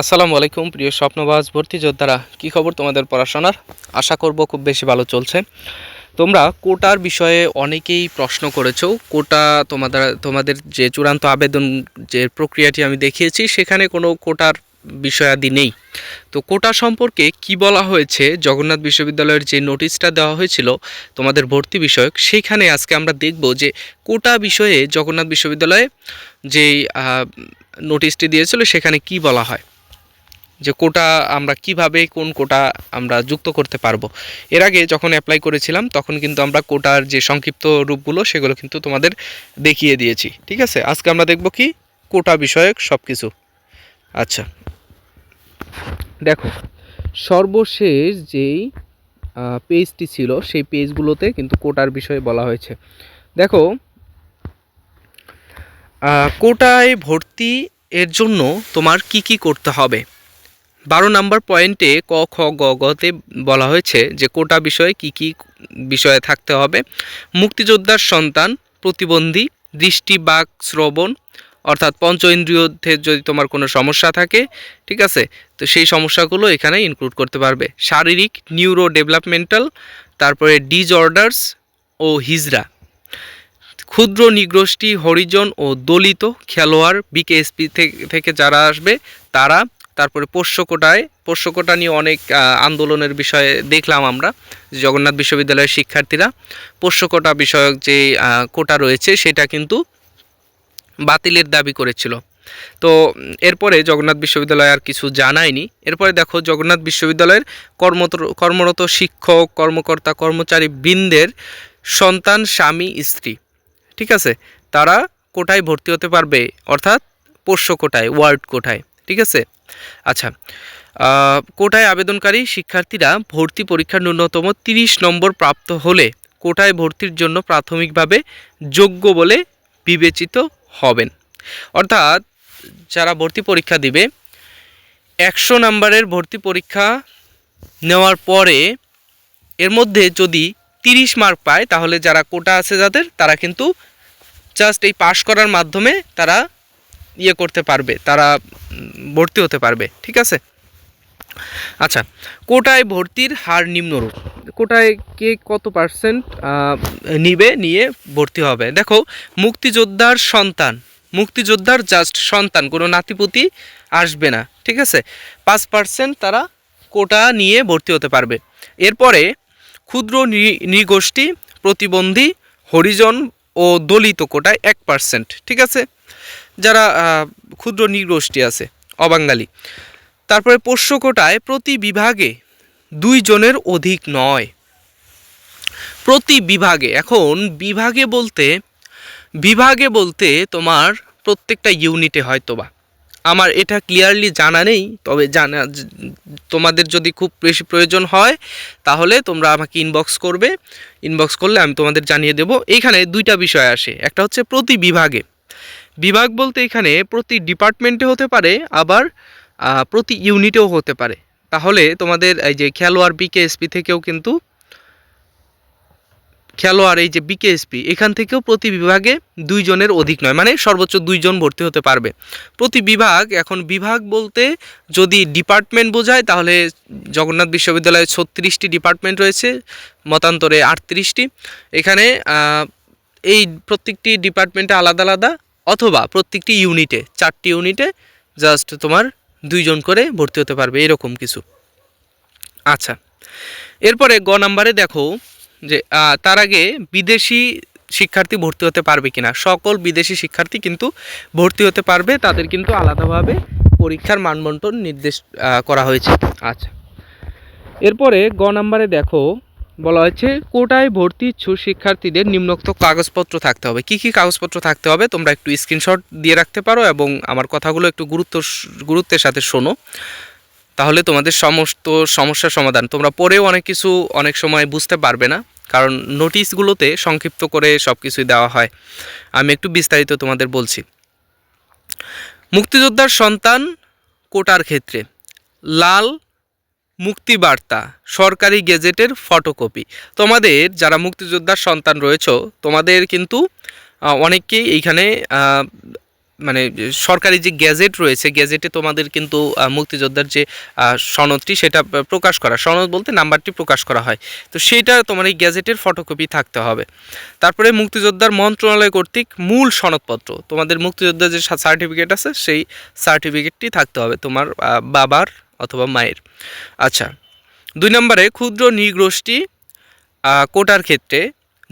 আসসালামু আলাইকুম, প্রিয় স্বপ্নবাজ ভর্তি যোদ্ধারা, কী খবর তোমাদের পড়াশোনার? আশা করব খুব বেশি ভালো চলছে। তোমরা কোটার বিষয়ে অনেকেই প্রশ্ন করেছ। কোটা তোমাদের তোমাদের যে চূড়ান্ত আবেদন যে প্রক্রিয়াটি আমি দেখিয়েছি, সেখানে কোনো কোটার বিষয়াদি নেই। তো কোটা সম্পর্কে কি বলা হয়েছে? জগন্নাথ বিশ্ববিদ্যালয়ের যে নোটিশটা দেওয়া হয়েছিল, তোমাদের ভর্তি বিষয়ক, সেইখানে আজকে আমরা দেখব যে কোটা বিষয়ে জগন্নাথ বিশ্ববিদ্যালয়ে যেই নোটিশটি দিয়েছিল, সেখানে কি বলা হয়। যে কোটা আমরা কীভাবে, কোন কোটা আমরা যুক্ত করতে পারব। এর আগে যখন অ্যাপ্লাই করেছিলাম, তখন কিন্তু আমরা কোটার যে সংক্ষিপ্ত রূপগুলো, সেগুলো কিন্তু তোমাদের দেখিয়ে দিয়েছি। ঠিক আছে? আজকে আমরা দেখব কি? কোটা বিষয়ক সব কিছু আচ্ছা। দেখো, সর্বশেষ যেই পেজটি ছিল, সেই পেজগুলোতে কিন্তু কোটার বিষয়ে বলা হয়েছে। দেখো কোটায় ভর্তি এর জন্য তোমার কি কি করতে হবে? বারো নম্বর পয়েন্টে ক, খ, গ, গতে বলা হয়েছে যে কোটা বিষয়ে কি কি বিষয়ে থাকতে হবে। মুক্তিযোদ্ধার সন্তান, প্রতিবন্ধী, দৃষ্টি, বাক, শ্রবণ, অর্থাৎ পঞ্চ ইন্দ্রিয়তে যদি তোমার কোনো সমস্যা থাকে, ঠিক আছে? তো সেই সমস্যাগুলো এখানে ইনক্লুড করতে পারবে। শারীরিক নিউরো ডেভেলপমেন্টাল তারপরে ডিজঅর্ডার্স ও হিজরা ক্ষুদ্র নিগ্রষ্টি হরিজন ও দলিত খেলোয়াড় বিকেএসপি থেকে যারা আসবে, তারা তারপরে পোষ্য কোটায় পোষ্য কোটা নিয়ে অনেক আন্দোলনের বিষয়ে দেখলাম আমরা, জগন্নাথ বিশ্ববিদ্যালয়ের শিক্ষার্থীরা। পোষ্য কোটা বিষয়ক যে কোটা রয়েছে, সেটা কিন্তু বাতিলের দাবি করেছিল। তো, এরপরে জগন্নাথ বিশ্ববিদ্যালয় আর কিছু জানায়নি। এরপরে দেখো, জগন্নাথ বিশ্ববিদ্যালয়ের কর্মত, কর্মরত শিক্ষক, কর্মকর্তা, কর্মচারী বৃন্দের সন্তান, স্বামী, স্ত্রী, ঠিক আছে? তারা কোটায় ভর্তি হতে পারবে, অর্থাৎ পোষ্য কোটায় ওয়ার্ড কোটায়, ঠিক আছে? আচ্ছা কোটায় আবেদনকারী শিক্ষার্থীরা ভর্তি পরীক্ষার ন্যূনতম তিরিশ নম্বর প্রাপ্ত হলে কোটায় ভর্তির জন্য প্রাথমিকভাবে যোগ্য বলে বিবেচিত হবেন। অর্থাৎ যারা ভর্তি পরীক্ষা দিবে, একশো নম্বরের ভর্তি পরীক্ষা নেওয়ার পরে এর মধ্যে যদি তিরিশ মার্ক পায়, তাহলে যারা কোটা আছে যাদের, তারা কিন্তু জাস্ট এই পাশ করার মাধ্যমে তারা ইয়ে করতে পারবে, তারা ভর্তি হতে পারবে, ঠিক আছে? আচ্ছা কোটায় ভর্তির হার নিম্নরূপ কোটায় কে কত পার্সেন্ট নিবে, নিয়ে ভর্তি হবে? দেখো, মুক্তিযোদ্ধার সন্তান, মুক্তিযোদ্ধার জাস্ট সন্তান, কোনো নাতিপুতি আসবে না, ঠিক আছে? পাঁচ পার্সেন্ট তারা কোটা নিয়ে ভর্তি হতে পারবে। এরপরে, ক্ষুদ্র নৃগোষ্ঠী, প্রতিবন্ধী, হরিজন ও দলিত কোটায় এক পার্সেন্ট ঠিক আছে? যারা ক্ষুদ্র নৃগোষ্ঠী আছে, অবাঙালি। তারপরে পোষ্য কোটায় প্রতি বিভাগে দুই জনের অধিক নয়। প্রতি বিভাগে, এখন বিভাগে বলতে বিভাগে বলতে তোমার প্রত্যেকটা ইউনিটে হয়তো বা আমার এটা ক্লিয়ারলি জানা নেই, তবে জানা, তোমাদের যদি খুব বেশি প্রয়োজন হয়, তাহলে তোমরা আমাকে ইনবক্স করবে। ইনবক্স করলে আমি তোমাদের জানিয়ে দেব। এইখানে দুইটা বিষয় আসে। একটা হচ্ছে প্রতি বিভাগে। বিভাগ বলতে এখানে প্রতি ডিপার্টমেন্টে হতে পারে, আবার প্রতি ইউনিটেও হতে পারে। তাহলে তোমাদের এই যে খেলোয়াড় বিকেএসপি থেকেও কিন্তু, খেলোয়াড় এই যে বিকেএসপি, এখান থেকেও প্রতি বিভাগে দুইজনের অধিক নয় মানে সর্বোচ্চ দুইজন ভর্তি হতে পারবে। প্রতি বিভাগ, এখন বিভাগ বলতে যদি ডিপার্টমেন্ট বোঝায়, তাহলে জগন্নাথ বিশ্ববিদ্যালয়ে ছত্রিশটি ডিপার্টমেন্ট রয়েছে, মতান্তরে আটত্রিশটি। এখানে এই প্রত্যেকটি ডিপার্টমেন্টে আলাদা আলাদা। অথবা প্রত্যেকটি ইউনিটে, চারটি ইউনিটে জাস্ট তোমার দুইজন করে ভর্তি হতে পারবে এরকম কিছু। আচ্ছা এরপরে গ নাম্বারে দেখো যে তার আগে বিদেশি শিক্ষার্থী ভর্তি হতে পারবে কিনা। সকল বিদেশি শিক্ষার্থী কিন্তু ভর্তি হতে পারবে, তাদের কিন্তু আলাদাভাবে পরীক্ষার মানবন্টন নির্দেশ করা হয়েছে। আচ্ছা এরপরে গ নাম্বারে দেখো বলা হয়েছে, কোটায় ভর্তি ইচ্ছুক শিক্ষার্থীদের নিম্নোক্ত কাগজপত্র থাকতে হবে। কি কি কাগজপত্র থাকতে হবে তোমরা একটু স্ক্রিনশট দিয়ে রাখতে পারো এবং আমার কথাগুলো একটু গুরুত্ব, গুরুত্বের সাথে শোনো। তাহলে তোমাদের সমস্ত সমস্যার সমাধান। তোমরা পড়েও অনেক কিছু অনেক সময় বুঝতে পারবে না, কারণ নোটিশগুলোতে সংক্ষিপ্ত করে সব কিছুই দেওয়া হয়। আমি একটু বিস্তারিত তোমাদের বলছি। মুক্তিযোদ্ধার সন্তান কোটার ক্ষেত্রে, লাল মুক্তিবার্তা, সরকারি গেজেটের ফটোকপি। তোমাদের যারা মুক্তিযোদ্ধার সন্তান রয়েছে, তোমাদের কিন্তু অনেককেই এইখানে মানে সরকারি যে গ্যাজেট রয়েছে গ্যাজেটে তোমাদের কিন্তু মুক্তিযোদ্ধার যে সনদটি সেটা প্রকাশ করা। সনদ বলতে নাম্বারটি প্রকাশ করা হয়। তো সেটা তোমার এই গ্যাজেটের ফটোকপি থাকতে হবে। তারপরে মুক্তিযোদ্ধার মন্ত্রণালয় কর্তৃক মূল সনদপত্র। তোমাদের মুক্তিযোদ্ধার যে সার্টিফিকেট আছে, সেই সার্টিফিকেটটি থাকতে হবে তোমার বাবার অথবা মায়ের। আচ্ছা দুই নম্বরে ক্ষুদ্র নৃগোষ্ঠী কোটার ক্ষেত্রে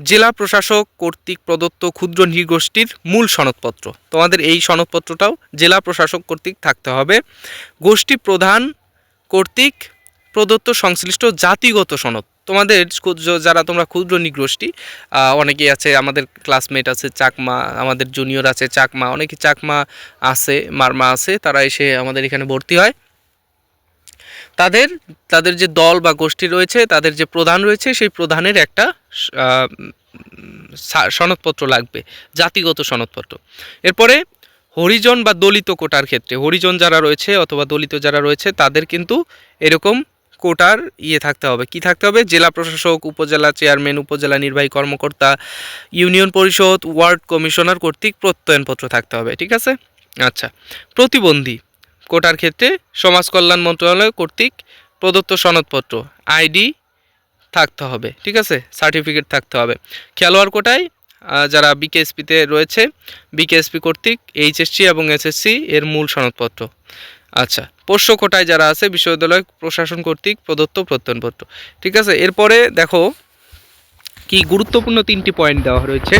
জেলা প্রশাসক কর্তৃক প্রদত্ত ক্ষুদ্র নৃগোষ্ঠীর মূল সনদপত্র। তোমাদের এই সনদপত্রটাও জেলা প্রশাসক কর্তৃক থাকতে হবে। গোষ্ঠী প্রধান কর্তৃক প্রদত্ত সংশ্লিষ্ট জাতিগত সনদ। তোমাদের ক্ষুদ্র- যারা তোমরা ক্ষুদ্র নৃগোষ্ঠী অনেকেই আছে, আমাদের ক্লাসমেট আছে, চাকমা, আমাদের জুনিয়র আছে, চাকমা, অনেকে চাকমা আছে, মারমা আছে, তারা এসে আমাদের এখানে ভর্তি হয়। তাদের তাদের যে দল বা গোষ্ঠী রয়েছে, তাদের যে প্রধান রয়েছে, সেই প্রধানের একটা সনদপত্র লাগবে, জাতিগত সনদপত্র। এরপরে হরিজন বা দলিত কোটার ক্ষেত্রে, হরিজন যারা রয়েছে অথবা দলিত যারা রয়েছে, তাদের কিন্তু এরকম কোটার ইয়ে থাকতে হবে। কি থাকতে হবে? জেলা প্রশাসক, উপজেলা চেয়ারম্যান, উপজেলা নির্বাহী কর্মকর্তা, ইউনিয়ন পরিষদ, ওয়ার্ড কমিশনার কর্তৃক প্রত্যয়নপত্র থাকতে হবে, ঠিক আছে? আচ্ছা প্রতিবন্ধী। কোটার ক্ষেত্রে সমাজ কল্যাণ মন্ত্রণালয় কর্তৃক প্রদত্ত সনদপত্র, আইডি থাকতে হবে, ঠিক আছে? সার্টিফিকেট থাকতে হবে। খেলোয়াড় কোটায় যারা বিকেএসপিতে রয়েছে, বিকেএসপি কর্তৃক এইচএসসি এবং এসএসসি এর মূল সনদপত্র। আচ্ছা পোষ্য কোটায় যারা আছে, বিশ্ববিদ্যালয় প্রশাসন কর্তৃক প্রদত্ত প্রত্যয়নপত্র, ঠিক আছে? এরপরে দেখো কি গুরুত্বপূর্ণ তিনটি পয়েন্ট দেওয়া রয়েছে।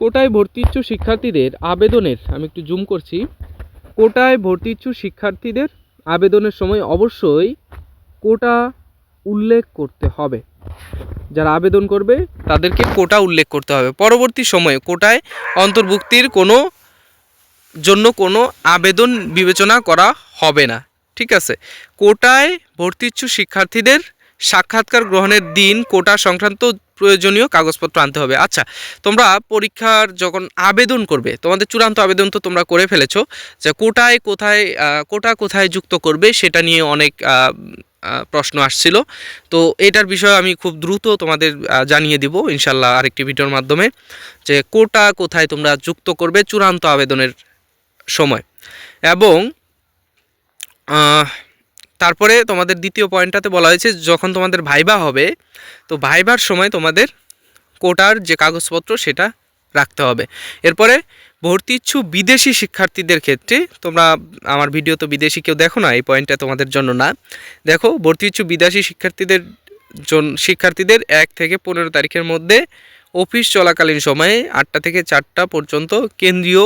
কোটায় ভর্তি ইচ্ছুক শিক্ষার্থীদের আবেদনের, আমি একটু জুম করছি। কোটায় ভর্তি ইচ্ছুক শিক্ষার্থীদের আবেদনের সময় অবশ্যই কোটা উল্লেখ করতে হবে। যারা আবেদন করবে, তাদেরকে কোটা উল্লেখ করতে হবে। পরবর্তী সময়ে কোটায় অন্তর্ভুক্তির কোনো জন্য কোনো আবেদন বিবেচনা করা হবে না। ঠিক আছে? কোটায় ভর্তি ইচ্ছুক শিক্ষার্থীদের সাক্ষাৎকার গ্রহণের দিন কোটা সংক্রান্ত প্রয়োজনীয় কাগজপত্র আনতে হবে। আচ্ছা তোমরা পরীক্ষার যখন আবেদন করবে, তোমাদের চূড়ান্ত আবেদন তো তোমরা করে ফেলেছো যে কোটায় কোথায় কোটা কোথায় যুক্ত করবে সেটা নিয়ে অনেক প্রশ্ন আসছিল। তো এটার বিষয়ে আমি খুব দ্রুত তোমাদের জানিয়ে দিব ইনশাল্লাহ আরেকটি ভিডিওর মাধ্যমে যে কোটা কোথায় তোমরা যুক্ত করবে চূড়ান্ত আবেদনের সময়। এবং তারপরে তোমাদের দ্বিতীয় পয়েন্টটাতে বলা হয়েছে যখন তোমাদের ভাইবা হবে, তো ভাইবার সময় তোমাদের কোটার যে কাগজপত্র সেটা রাখতে হবে। এরপরে ভর্তি ইচ্ছু বিদেশি শিক্ষার্থীদের ক্ষেত্রে তোমরা আমার ভিডিও তো বিদেশি কেউ দেখো না, এই পয়েন্টটা তোমাদের জন্য না। দেখো, ভর্তি ইচ্ছু বিদেশি শিক্ষার্থীদের জন, শিক্ষার্থীদের এক থেকে পনেরো তারিখের মধ্যে অফিস চলাকালীন সময়ে আটটা থেকে চারটা পর্যন্ত কেন্দ্রীয়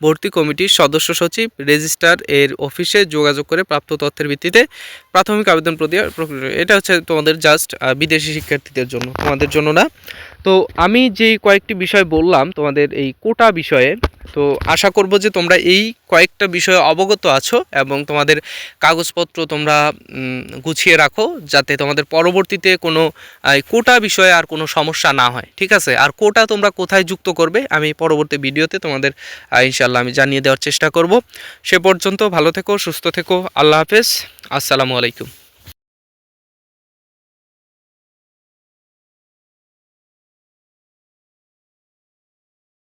ভর্তি কমিটির সদস্য সচিব, রেজিস্ট্রার এর অফিসে যোগাযোগ করে প্রাপ্ত তথ্যের ভিত্তিতে প্রাথমিক আবেদন প্রক্রিয়া এটা হচ্ছে তোমাদের জাস্ট বিদেশি শিক্ষার্থীদের জন্য, তোমাদের জন্য না। তো আমি যেই কয়েকটি বিষয় বললাম তোমাদের এই কোটা বিষয়ে, তো আশা করব যে তোমরা এই কয়েকটা বিষয়ে অবগত আছো এবং তোমাদের কাগজপত্র তোমরা গুছিয়ে রাখো যাতে তোমাদের পরবর্তীতে কোনো কোটা বিষয়ে আর কোনো সমস্যা না হয়, ঠিক আছে? আর কোটা তোমরা কোথায় যুক্ত করবে আমি পরবর্তী ভিডিওতে তোমাদের ইনশাল্লাহ আমি জানিয়ে দেওয়ার চেষ্টা করব। সে পর্যন্ত ভালো থেকো, সুস্থ থেকো, আল্লাহ হাফেজ, আসসালামু আলাইকুম।